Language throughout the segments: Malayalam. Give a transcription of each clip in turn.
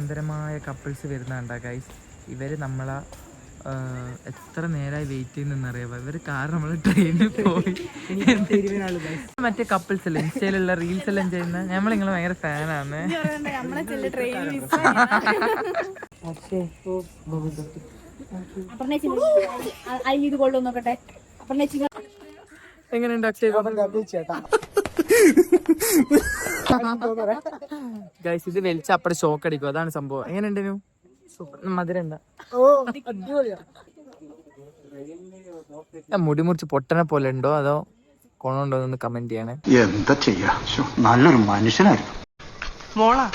സുന്ദരമായ കപ്പിൾസ് വരുന്നുണ്ടാ ഗൈസ് ഇവർ നമ്മളെ എത്ര നേരമായി വെയിറ്റ് ചെയ്യുന്നറിയാമോ ഇവർ കാരണം നമ്മൾ ട്രെയിനിൽ പോയി. മറ്റേ കപ്പിൾസ് അല്ലേ? ഇൻസ്റ്റയിലുള്ള റീൽസ് എല്ലാം ചെയ്യുന്ന? നമ്മൾ നിങ്ങളെ ഭയങ്കര ഫാനാണ് എങ്ങനെയുണ്ട് അക്ഷയ് ഗൈസ് ഇത് വലിച്ച അപ്പടെ ഷോക്ക് അടിക്കും. അതാണ് സംഭവം. എങ്ങനെയുണ്ട് മധുരം മധുര മുടി മുറിച്ച് പൊട്ടനെ പോലെ ഉണ്ടോ? അതോ കൊണുണ്ടോ? എന്ന് കമന്റ് ചെയ്യണേ. എന്താ ചെയ്യാ? നല്ലൊരു മനുഷ്യനായിരുന്നു. മോളാ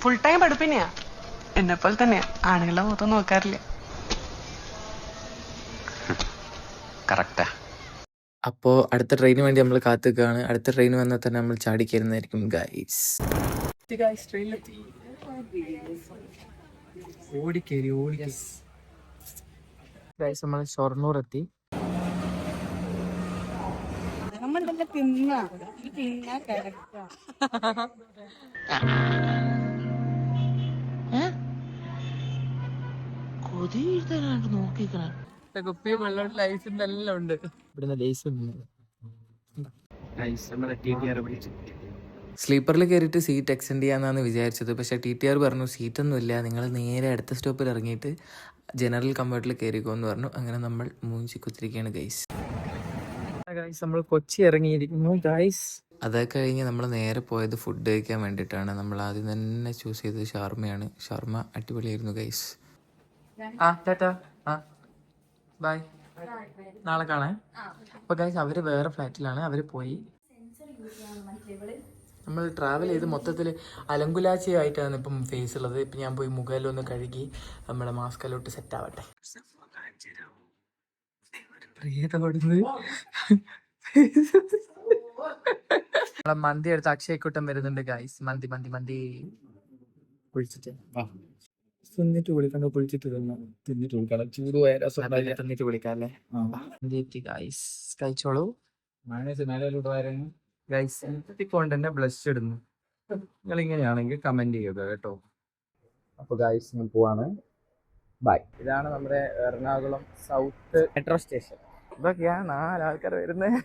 ഫുൾ ടൈം പഠിപ്പിനെയാ. എന്നെ പോലെ തന്നെയാ. ആണുങ്ങളെ മുഖത്ത് നോക്കാറില്ല. കറക്റ്റാ അപ്പോൾ അടുത്ത ട്രെയിന് വേണ്ടി നമ്മൾ കാത്തുക്കാണ് അടുത്ത ട്രെയിൻ വന്നാൽ തന്നെ നമ്മൾ ചാടിക്കരുന്നതായിരിക്കും ഗൈസ് ഗൈസ് നമ്മൾ ഷൊർണൂർ എത്തി. കൊതി കിടക്കാം കുപ്പിയും വെള്ളം ലൈസും എല്ലാം ഉണ്ട്. ഇവിടുന്ന് ലൈസ് സ്ലീപ്പറിൽ കയറിയിട്ട് സീറ്റ് എക്സ്റ്റെൻഡ് ചെയ്യാന്നാണ് വിചാരിച്ചത്. പക്ഷേ ടി ടി ആർ പറഞ്ഞു സീറ്റൊന്നും ഇല്ല. നിങ്ങൾ നേരെ അടുത്ത സ്റ്റോപ്പിൽ ഇറങ്ങിയിട്ട് ജനറൽ കമ്പാർട്ടിൽ കയറിക്കോ എന്ന് പറഞ്ഞു. അങ്ങനെ നമ്മൾ മൂഞ്ചി കുത്തിരിക്കുകയാണ് ഗൈസ് ഗൈസ് നമ്മൾ കൊച്ചി ഇറങ്ങിയിരിക്കുന്നു ഗൈസ് അതൊക്കെ കഴിഞ്ഞ് നമ്മൾ നേരെ പോയത് ഫുഡ് കഴിക്കാൻ വേണ്ടിയിട്ടാണ്. നമ്മൾ ആദ്യം തന്നെ ചൂസ് ചെയ്തത് ഷാർമയാണ്. ഷാർമ അടിപൊളിയായിരുന്നു ഗൈസ് ആ ടാറ്റാ. ആ. ബൈ നാളെ കാണാൻ അപ്പൊ ഗൈസ് അവർ വേറെ ഫ്ലാറ്റിലാണ്. അവർ പോയി. നമ്മൾ ട്രാവൽ ചെയ്ത് മൊത്തത്തിൽ അലങ്കുലാച്ചി ആയിട്ടാണ് ഇപ്പം ഫേസ് ഉള്ളത്. ഇപ്പം ഞാൻ പോയി മുഖലൊന്ന് കഴുകി നമ്മുടെ മാസ്കലോട്ട് സെറ്റ് ആവട്ടെ. നമ്മളെ മന്തി എടുത്ത് അക്ഷയക്കൂട്ടം വരുന്നുണ്ട് ഗൈസ് മന്തി മന്തി മന്തി. കുഴിച്ചിട്ട്. തിന്നിട്ട് വിളിക്കണ്ട പൊളിച്ചിട്ട് തിന്നു. തിന്നിട്ട് വിളിക്കണം ചൂട് പോയ രസം തിന്നിട്ട് വിളിക്കാം അല്ലേ മന്തി ഗൈസ് കഴിച്ചോളൂ. മഴ മേലോട്ട് വരാനും ഗൈസ് എത്തിക്കൊണ്ട് തന്നെ ബ്ലഷ് ഇടുന്നു. നിങ്ങൾ ഇങ്ങനെയാണെങ്കിൽ കമന്റ് ചെയ്യുക കേട്ടോ. അപ്പൊ ഗൈസ് ഞാൻ പോവാണ്. ബൈ ഇതാണ് നമ്മുടെ എറണാകുളം സൗത്ത് മെട്രോ സ്റ്റേഷൻ ഇതൊക്കെയാ നാലാൾക്കാർ വരുന്നത്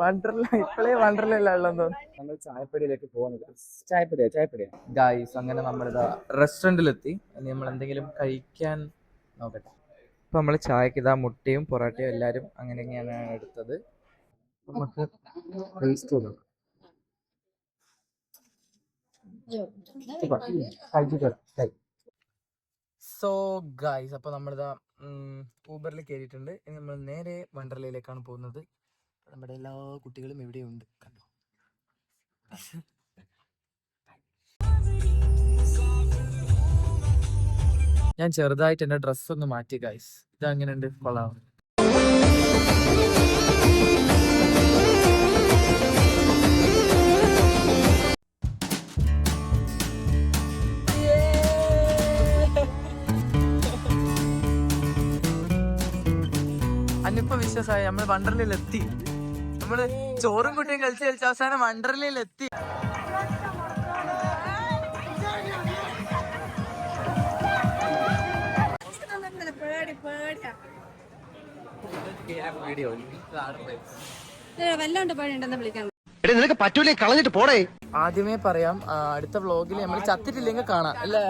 വണ്ടർല ഇപ്പോഴേ വണ്ടർലെല്ലാം തോന്നുന്നു. നമ്മൾ ചായപ്പടിയിലേക്ക് പോകുന്നത്. ചായപ്പടിയാ ചായപ്പടിയാ? ഗായ്സ് അങ്ങനെ നമ്മളിതാ റെസ്റ്റോറന്റിലെത്തി ഇനി നമ്മൾ എന്തെങ്കിലും കഴിക്കാൻ നോക്കട്ടെ. ഇപ്പൊ നമ്മൾ ചായക്ക് ഇതാ മുട്ടയും പൊറോട്ടയും എല്ലാരും അങ്ങനെ ഇങ്ങനെയാണ് എടുത്തത് നമുക്ക് ടേസ്റ്റ് ചെയ്തു സോ ഗായ്സ് അപ്പോൾ നമ്മളിതാ ഊബറിൽ കയറിയിട്ടുണ്ട് ഇനി നമ്മൾ നേരെ വണ്ടർലയിലേക്കാണ് പോകുന്നത്. നമ്മുടെ എല്ലാ കുട്ടികളും ഇവിടെയുണ്ട്. കണ്ടോ? ഞാൻ ചെറുതായിട്ട് എന്റെ ഡ്രസ്സ് ഒന്ന് മാറ്റി ഗൈസ് ഇതങ്ങനെ ഉണ്ട് കൊള്ളാം. അന്നിപ്പോ വിശ്വാസമായി നമ്മൾ വണ്ടർലയിൽ എത്തി നമ്മൾ ചോറും കുട്ടിയും കളിച്ച് കളിച്ച് അവസാനം വണ്ടർലയിൽ എത്തി പേടി പേടിയാ വല്ലാണ്ട് പേടിയുണ്ടെന്ന് വിളിക്കാൻ. നിനക്ക് പറ്റൂലേ കളഞ്ഞിട്ട് പോടേ. ആദ്യമേ പറയാം അടുത്ത വ്ളോഗിൽ നമ്മൾ ചത്തിട്ടില്ലെങ്കിൽ കാണാം അല്ലേ?